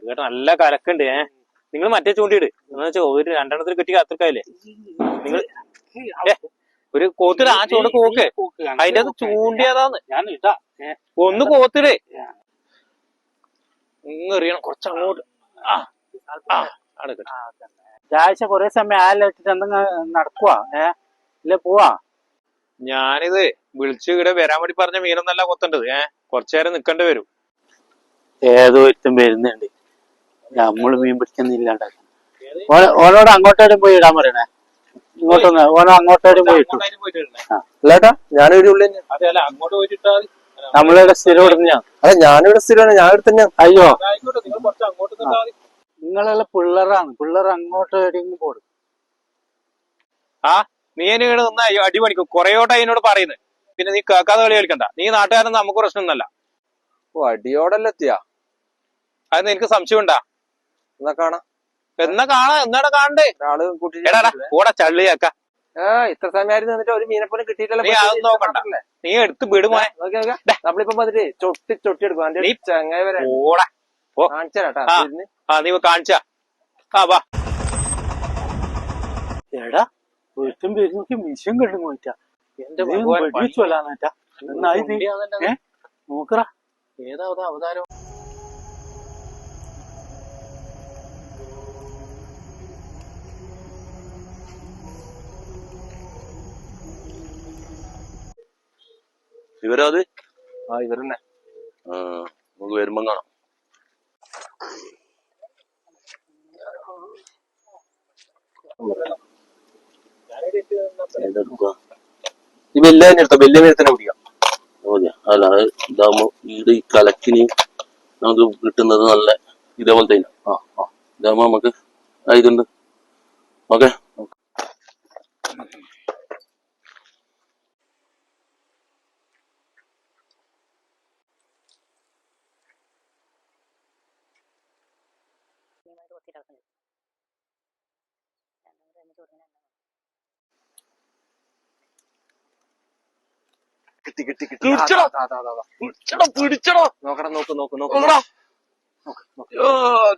ഒരു കേട്ട നല്ല കലക്കുണ്ട് ഏഹ് നിങ്ങൾ മറ്റേ ചൂണ്ടിയിട്. എന്ന് വെച്ചാൽ ഒരു രണ്ടെണ്ണത്തിൽ കിട്ടി കത്തിരിക്കായില്ലേ നിങ്ങൾ ഒരു കോത്തിട് ആ ചൂട് കോക്ക് അതിന്റെ അത് ചൂണ്ടിയതാന്ന് ഞാൻ ഇടാ ഒന്ന് കോത്തിട്. എറിയണം കുറച്ച് അങ്ങോട്ട് ആ ആ ആണ് കേട്ടോ. ഒരാഴ്ച കുറെ സമയം ആലിട്ടിട്ട് എന്തെങ്കിലും നടക്കുവാ ഏ? ഇല്ല പോവാ? ഞാനിത് വിളിച്ചു ഇവിടെ വരാൻ വേണ്ടി പറഞ്ഞ മീനൊന്നല്ല കൊത്തണ്ടത് ഏ. കുറച്ചു നേരം നിക്കണ്ടി വരും. ഏതോ ഒരുത്തം വരുന്നുണ്ട്. നമ്മൾ മീൻ പിടിക്കുന്നില്ലാണ്ട് ഓനോട് അങ്ങോട്ടേടും പോയി ഇടാൻ പറയണേ. ഇങ്ങോട്ടൊന്ന് ഓനോ അങ്ങോട്ടേടും പോയി ഇട്ടു. അല്ലേട്ടാ ഞാനൊരു ഉള്ളി അല്ല അങ്ങോട്ട് പോയിട്ട് ഇട്ടാൽ മതി. നമ്മളിവിടെ സ്ഥിരം ഇടുന്ന അതെ ഞാനിവിടെ സ്ഥിരമാണ് ഞാൻ ഇവിടെ തന്നെയാണ് അയ്യോ. നിങ്ങളെല്ലാം പിള്ളേരാണ്. പിള്ളേർ അങ്ങോട്ട് എവിടെയെങ്കിലും പോടും. ആ നീ എന്നെ ഇവിടെ അടിപണിക്കും അയ്യോ അടി പണിക്കും. കുറേയോട്ടാ എന്നോട് പറയുന്നത് പിന്നെ നീ കേൾക്കാതെ കളി കളിക്കണ്ട. നീ നാട്ടുകാരൻ നമുക്ക് പ്രശ്നമൊന്നല്ല ഓ അടിയോടല്ല എത്തിയാ? എനിക്ക് നിനക്ക് സംശയം ഉണ്ടാ എന്നാ കാണാം? എന്നാ കാണാ എന്നാടാ കാണണ്ടേ? ഒരാൾ കൂട്ടിട്ട് കൂടെ ചള്ളിയാക്ക ഇത്ര സമയമായിരുന്നു നിന്നിട്ട് ഒരു മീനെ കിട്ടിയിട്ടില്ല നീ അതൊന്നും നോക്കണ്ട. നീ എടുത്ത് വിടുമോ നമ്മളിപ്പോ വന്നിട്ട് ചൊട്ടി ചൊട്ടി എടുക്കും. അതിന്റെ ചങ്ങായി വരെ. ഓടാ കാണിച്ചാട്ടാ ആ. ആ നീ കാണിച്ചാ. ആ വാ. എടാ വീട്ടും വരുന്നൊക്കെ മിഷൻ കണ്ടു പോയിട്ടാ എന്റെ വെടിവെച്ച് നോക്കറ. ഏതാ അവതാരം? ഇവരോ അത് ആ ഇവരെന്നെ. നമുക്ക് വരുമ്പം കാണാം? ഈ തന്നെ എടുത്തോ? അല്ല അത് ഇതാകുമ്പോ വീട് ഈ കലക്കിന് നമുക്ക് കിട്ടുന്നത് നല്ല ഇതേപോലെ തന്നെ. ആ ആ. ഇതാകുമ്പോ നമുക്ക് ആയിട്ടുണ്ട് ഇതുണ്ട്. ഓക്കെ. പിടിച്ചടോ. പിടിച്ചടോ നോക്കണം നോക്ക് നോക്ക് നോക്ക് നോക്കടാ. ഓ,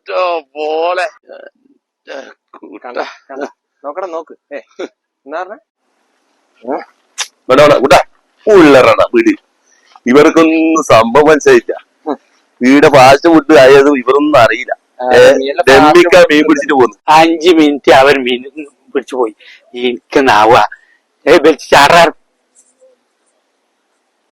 ചോ, പോലെ. കണ്ട കണ്ട. നോക്കണം നോക്ക്. ഏ എന്നാ പറഞ്ഞേ? ഇവിടെ ഇവിടെ ഉള്ളറടാ വീട് ഇവർക്കൊന്നും സംഭവം മനസ്സിലായില്ല. വീടെ ഫാസ്റ്റ് ഫുഡ് ആയത് ഇവരൊന്നും അറിയില്ല. ഡെമ്മിക്ക മീൻ പിടിച്ചിട്ട് പോന്നു. അഞ്ചു മിനിറ്റ് അവൻ മീൻ പിടിച്ചു പോയി. എനിക്ക് നാവുക ചാറാറ്